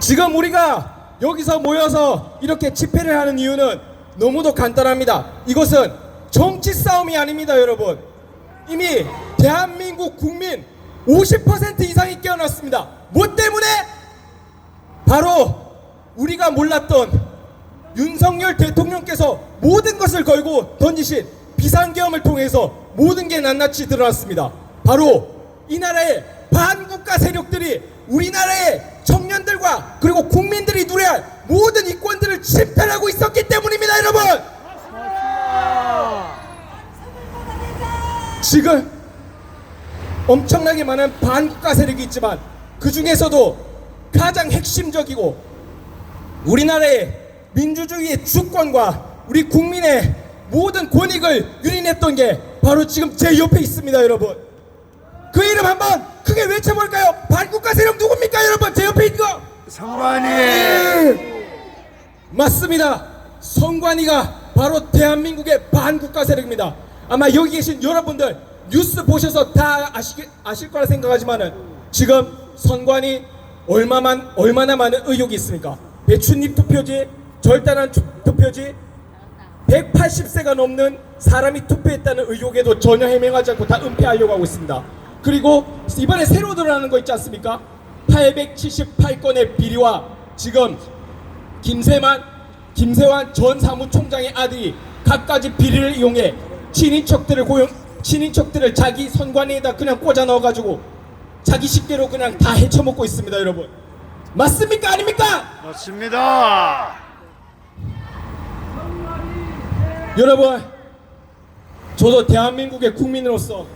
지금 우리가 여기서 모여서 이렇게 집회를 하는 이유는 너무도 간단합니다. 이것은 정치 싸움이 아닙니다, 여러분. 이미 대한민국 국민 50% 이상이 깨어났습니다. 뭐 때문에? 바로 우리가 몰랐던 윤석열 대통령께서 모든 것을 걸고 던지신 비상계엄을 통해서 모든 게 낱낱이 드러났습니다. 바로 이 나라의 반국가 세력들이 우리나라의 청년들과 그리고 국민들이 누려야 할 모든 이권들을 침탈하고 있었기 때문입니다, 여러분. 지금 엄청나게 많은 반국가 세력이 있지만 그 중에서도 가장 핵심적이고 우리나라의 민주주의의 주권과 우리 국민의 모든 권익을 유린했던 게 바로 지금 제 옆에 있습니다, 여러분. 그 이름 한번 크게 외쳐볼까요? 반국가 세력 누굽니까, 여러분? 제 옆에 있는 거. 성관이 맞습니다. 성관이가 바로 대한민국의 반국가 세력입니다. 아마 여기 계신 여러분들 뉴스 보셔서 다 아시, 아실 거라 생각하지만은 지금 선관이 얼마만 얼마나 많은 의혹이 있습니까? 배춧잎 투표지, 절단한 투- 투표지, 180세가 넘는 사람이 투표했다는 의혹에도 전혀 해명하지 않고 다 은폐하려고 하고 있습니다. 그리고 이번에 새로 드러나는 거 있지 않습니까? 878건의 비리와 지금 김세만, 김세환 전 사무총장의 아들이 갖가지 비리를 이용해 친인척들을 고용, 친인척들을 자기 선관위에다 그냥 꽂아 넣어가지고 자기 식대로 그냥 다 헤쳐먹고 있습니다, 여러분. 맞습니까, 아닙니까? 맞습니다. 여러분, 저도 대한민국의 국민으로서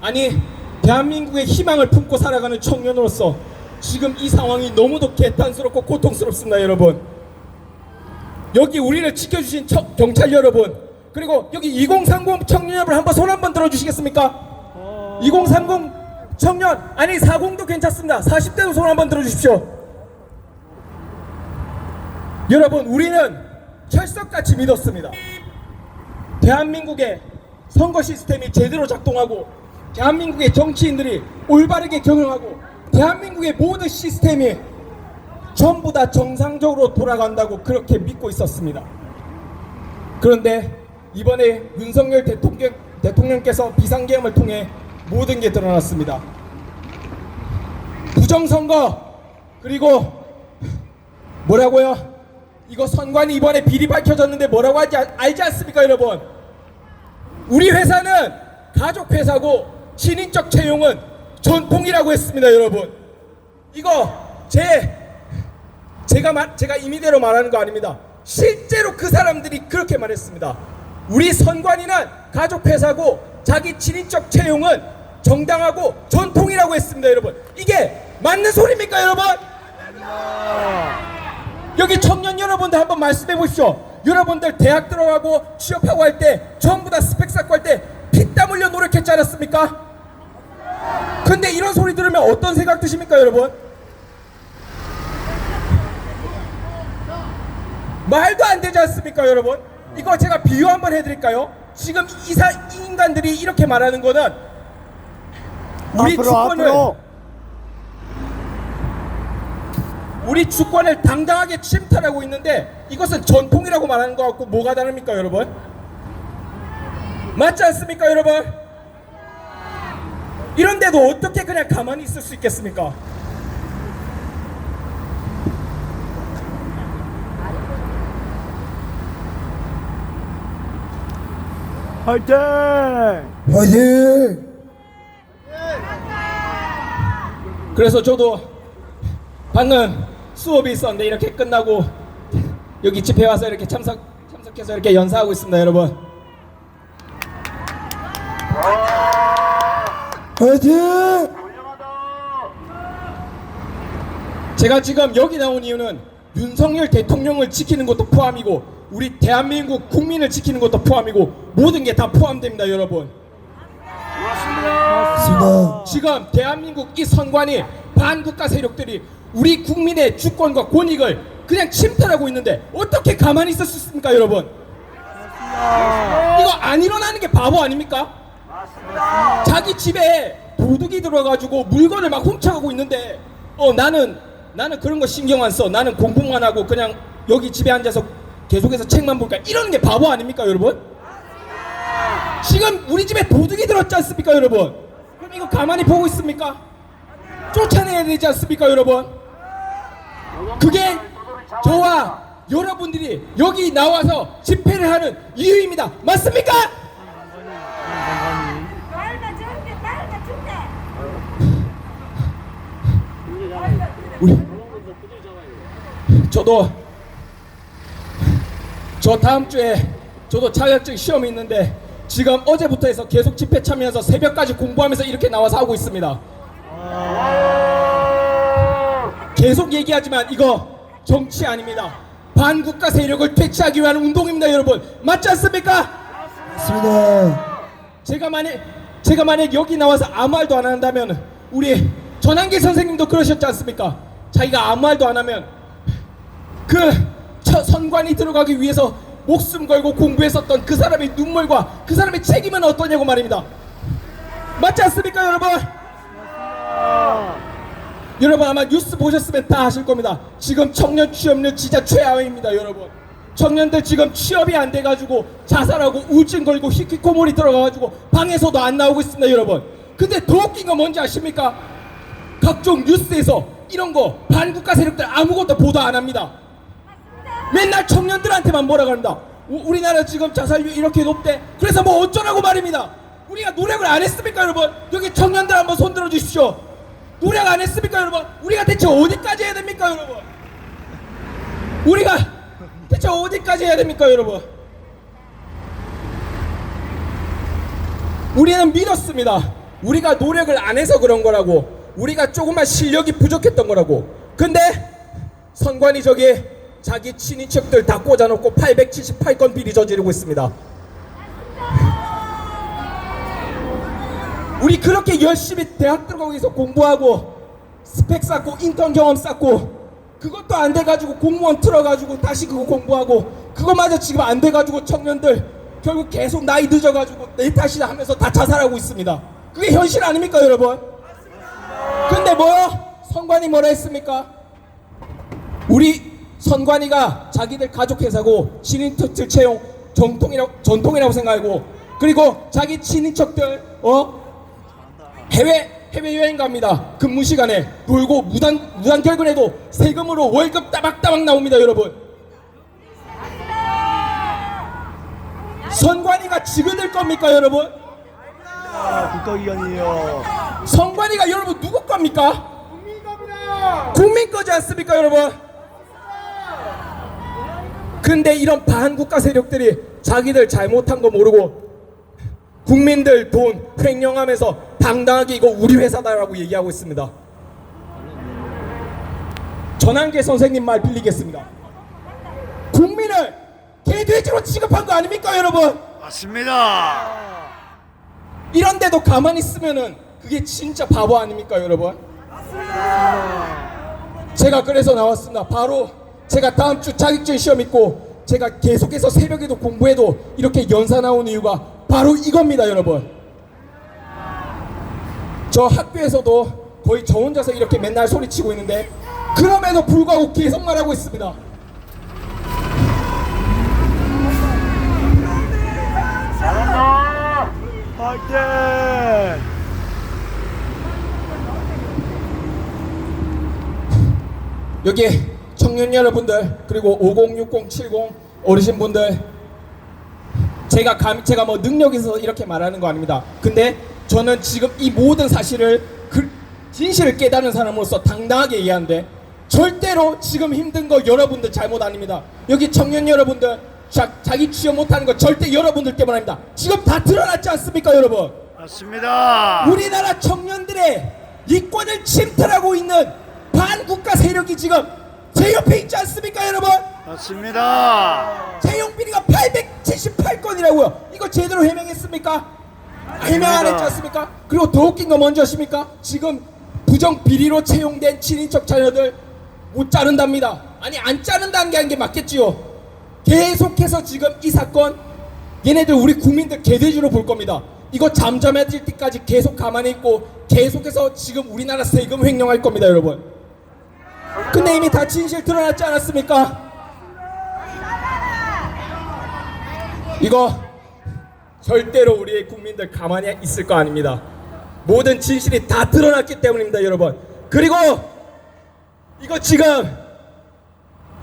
아니 대한민국의 희망을 품고 살아가는 청년으로서 지금 이 상황이 너무도 개탄스럽고 고통스럽습니다, 여러분. 여기 우리를 지켜주신 처- 경찰 여러분, 그리고 여기 2030 청년 여러분 한번 손 한번 들어주시겠습니까? 2030 청년 아니 40도 괜찮습니다. 40대도 손 한번 들어주십시오. 여러분, 우리는 철석같이 믿었습니다. 대한민국의 선거 시스템이 제대로 작동하고 대한민국의 정치인들이 올바르게 경영하고 대한민국의 모든 시스템이 전부 다 정상적으로 돌아간다고 그렇게 믿고 있었습니다. 그런데 이번에 윤석열 대통령, 대통령께서 비상계엄을 통해 모든 게 드러났습니다. 부정선거 그리고 뭐라고요? 이거 선관위 이번에 비리 밝혀졌는데 뭐라고 하지 알- 알지 않습니까 여러분? 우리 회사는 가족 회사고 친인척 채용은 전통이라고 했습니다 여러분. 이거 제 제가 말 제가 임의대로 말하는 거 아닙니다. 실제로 그 사람들이 그렇게 말했습니다. 우리 선관위는 가족 회사고 자기 친인척 채용은 정당하고 전통이라고 했습니다 여러분. 이게 맞는 소리입니까 여러분? 여기 청년 여러분들 한번 말씀해 보십시오. 여러분들 대학 들어가고 취업하고 할 때 전부 다 스펙 쌓고 할 때 피땀 흘려 노력했지 않았습니까? 근데 이런 소리 들으면 어떤 생각 드십니까, 여러분? 말도 안 되지 않습니까, 여러분? 이거 제가 비유 한번 해드릴까요? 지금 이사 이 인간들이 이렇게 말하는 거는 우리 앞으로 주권을 앞으로 우리 주권을 당당하게 침탈하고 있는데 이것은 전통이라고 말하는 것 같고 뭐가 다릅니까 여러분? 맞지 않습니까 여러분? 이런데도 어떻게 그냥 가만히 있을 수 있겠습니까? 화이팅! 화이팅! 그래서 저도 방금 수업이 있었는데 이렇게 끝나고 여기 집회 와서 이렇게 참석 참석해서 이렇게 연사하고 있습니다 여러분 화이팅! 제가 지금 여기 나온 이유는 윤석열 대통령을 지키는 것도 포함이고 우리 대한민국 국민을 지키는 것도 포함이고 모든 게 다 포함됩니다 여러분. 맞습니다. 지금 대한민국 이 선관위 반국가 세력들이 우리 국민의 주권과 권익을 그냥 침탈하고 있는데 어떻게 가만히 있을 수 있습니까 여러분? 이거 안 일어나는 게 바보 아닙니까 자기 집에 도둑이 들어가지고 물건을 막 훔쳐가고 있는데 어 나는 나는 그런 거 신경 안 써. 나는 공부만 하고 그냥 여기 집에 앉아서 계속해서 책만 볼까. 이러는 게 바보 아닙니까, 여러분? 지금 우리 집에 도둑이 들었지 않습니까, 여러분? 그럼 이거 가만히 보고 있습니까? 쫓아내야 되지 않습니까, 여러분? 그게 저와 여러분들이 여기 나와서 집회를 하는 이유입니다. 맞습니까? 말가 적게 말가 적게 우리 저도 저 다음 주에 저도 자격증 시험이 있는데 지금 어제부터 해서 계속 집회 참여해서 새벽까지 공부하면서 이렇게 나와서 하고 있습니다. 계속 얘기하지만 이거 정치 아닙니다. 반국가 세력을 퇴치하기 위한 운동입니다, 여러분. 맞지 않습니까? 맞습니다. 제가 만약 제가 만약 여기 나와서 아무 말도 안 한다면 우리 전한계 선생님도 그러셨지 않습니까? 자기가 아무 말도 안 하면 그 처- 선관이 들어가기 위해서 목숨 걸고 공부했었던 그 사람의 눈물과 그 사람의 책임은 어떠냐고 말입니다. 맞지 않습니까, 여러분? 여러분 아마 뉴스 보셨으면 다 아실 겁니다. 지금 청년 취업률 진짜 최하위입니다, 여러분. 청년들 지금 취업이 안 돼가지고 자살하고 우울증 걸고 히키코모리 들어가가지고 방에서도 안 나오고 있습니다, 여러분. 근데 더 웃긴 건 뭔지 아십니까? 각종 뉴스에서 이런 거 반국가 세력들 아무것도 보도 안 합니다. 맨날 청년들한테만 뭐라 그럽니다. 우- 우리나라 지금 자살률 이렇게 높대. 그래서 뭐 어쩌라고 말입니다. 우리가 노력을 안 했습니까, 여러분? 여기 청년들 한번 손 들어 주십시오. 노력 안 했습니까, 여러분? 우리가 대체 어디까지 해야 됩니까, 여러분? 우리가 대체 어디까지 해야 됩니까, 여러분? 우리는 믿었습니다. 우리가 노력을 안 해서 그런 거라고. 우리가 조금만 실력이 부족했던 거라고. 근데 선관위 저기 자기 친인척들 다 꽂아놓고 878건 비리 저지르고 있습니다. 우리 그렇게 열심히 대학 들어가서 공부하고 스펙 쌓고 인턴 경험 쌓고 그것도 안 돼가지고 공무원 틀어가지고 다시 그거 공부하고 그거마저 지금 안 돼가지고 청년들 결국 계속 나이 늦어가지고 내 탓이다 하면서 다 자살하고 있습니다. 그게 현실 아닙니까 여러분? 근데 뭐요? 선관위 뭐라 했습니까? 우리 선관위가 자기들 가족 회사고 친인척들 채용 정통이라고 전통이라고 생각하고 그리고 자기 친인척들 어 해외 해외 여행 갑니다. 근무 시간에 놀고 무단 무단 결근해도 세금으로 월급 따박따박 나옵니다, 여러분. 선관위가 지그들 겁니까, 여러분? 국가기관이에요. 선관위가 여러분 누구 겁니까? 국민 거지 않습니까, 여러분? 근데 이런 반국가 세력들이 자기들 잘못한 거 모르고 국민들 돈 횡령하면서 당당하게 이거 우리 회사다라고 얘기하고 있습니다. 전한계 선생님 말 빌리겠습니다. 국민을 개돼지로 취급한 거 아닙니까, 여러분? 맞습니다. 이런데도 가만히 있으면은 그게 진짜 바보 아닙니까, 여러분? 제가 그래서 나왔습니다. 바로 제가 다음 주 자격증 시험 있고 제가 계속해서 새벽에도 공부해도 이렇게 연사 나온 이유가 바로 이겁니다, 여러분. 저 학교에서도 거의 저 혼자서 이렇게 맨날 소리치고 있는데 그럼에도 불구하고 계속 말하고 있습니다. 화이팅! 여기 청년 여러분들 그리고 5060 70 어르신분들 제가 감 제가 뭐 능력 있어서 이렇게 말하는 거 아닙니다. 근데 저는 지금 이 모든 사실을 그 진실을 깨달은 사람으로서 당당하게 얘기하는데 절대로 지금 힘든 거 여러분들 잘못 아닙니다. 여기 청년 여러분들 자, 자기 취업 못하는 거 절대 여러분들 때문 아닙니다. 지금 다 드러났지 않습니까, 여러분? 맞습니다. 우리나라 청년들의 이권을 침탈하고 있는 반국가 세력이 지금 제 옆에 있지 않습니까, 여러분? 맞습니다. 채용 비리가 878건이라고요. 이거 제대로 해명했습니까? 해명 안 했지 않습니까? 그리고 더 웃긴 거 뭔지 아십니까? 지금 부정 비리로 채용된 친인척 자녀들 못 자른답니다. 아니 안 자른다는 게 게 맞겠지요. 계속해서 지금 이 사건 얘네들 우리 국민들 개돼지로 볼 겁니다. 이거 잠잠해질 때까지 계속 가만히 있고 계속해서 지금 우리나라 세금 횡령할 겁니다, 여러분. 근데 이미 다 진실 드러났지 않았습니까? 이거 절대로 우리의 국민들 가만히 있을 거 아닙니다. 모든 진실이 다 드러났기 때문입니다, 여러분. 그리고 이거 지금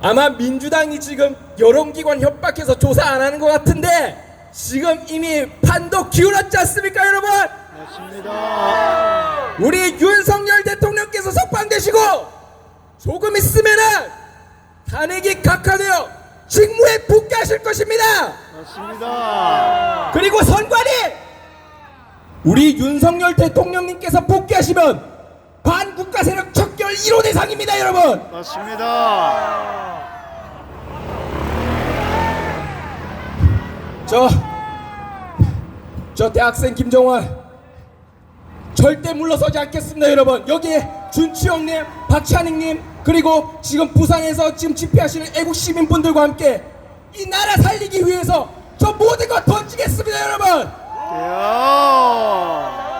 아마 민주당이 지금 여론기관 협박해서 조사 안 하는 것 같은데 지금 이미 판도 기울었지 않습니까, 여러분? 맞습니다. 우리 윤석열 대통령께서 석방되시고 조금 있으면은 탄핵이 각하되어 직무에 복귀하실 것입니다. 맞습니다. 그리고 선관위 우리 윤석열 대통령님께서 복귀하시면 반국가 세력 척 결 1호 대상입니다, 여러분. 맞습니다. 저, 저 대학생 김정환 절대 물러서지 않겠습니다, 여러분. 여기에 준치영님, 박찬익님, 그리고 지금 부산에서 지금 집회하시는 애국 시민분들과 함께 이 나라 살리기 위해서 저 모든 거 던지겠습니다, 여러분. 야.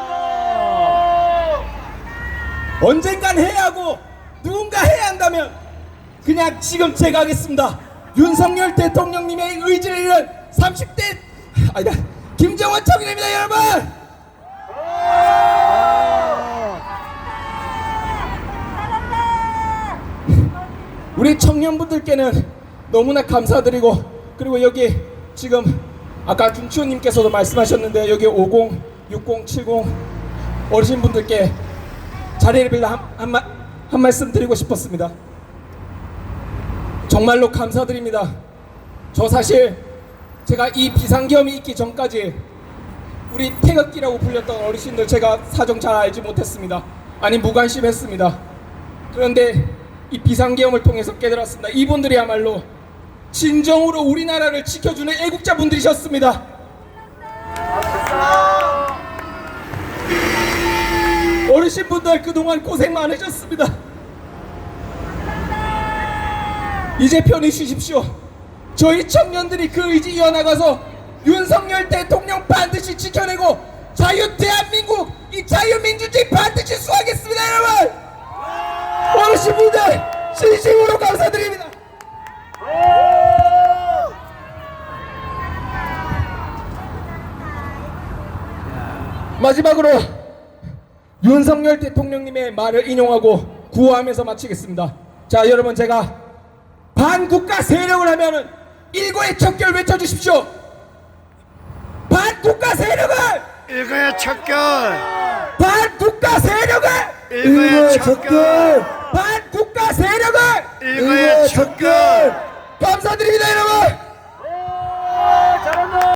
언젠간 해야 하고 누군가 해야 한다면 그냥 지금 제가 하겠습니다. 윤석열 대통령님의 의지를 잃은 30대 아니다 김정은 청년입니다, 여러분. 우리 청년분들께는 너무나 감사드리고 그리고 여기 지금 아까 준치호님께서도 말씀하셨는데 여기 50, 60, 70 어르신분들께 자리를 빌려 한, 한, 마, 한 말씀 드리고 싶었습니다. 정말로 감사드립니다. 저 사실 제가 이 비상계엄이 있기 전까지 우리 태극기라고 불렸던 어르신들 제가 사정 잘 알지 못했습니다. 아니 무관심했습니다. 그런데 이 비상계엄을 통해서 깨달았습니다. 이분들이야말로 진정으로 우리나라를 지켜주는 애국자분들이셨습니다. 어르신분들 그동안 고생 많으셨습니다. 이제 편히 쉬십시오. 저희 청년들이 그 의지 이어나가서 윤석열 대통령 반드시 지켜내고 자유 대한민국 이 자유민주주의 반드시 수하겠습니다 여러분 어르신분들 진심으로 감사드립니다 마지막으로 윤석열 대통령님의 말을 인용하고 구호하면서 마치겠습니다. 자, 여러분 제가 반국가 세력을 하면은 일거의 척결 외쳐주십시오. 반국가 세력을 일거의 척결 반국가 세력을 일거의 척결 반국가 세력을 일거의 척결 감사드립니다, 여러분. 예, 잘한다!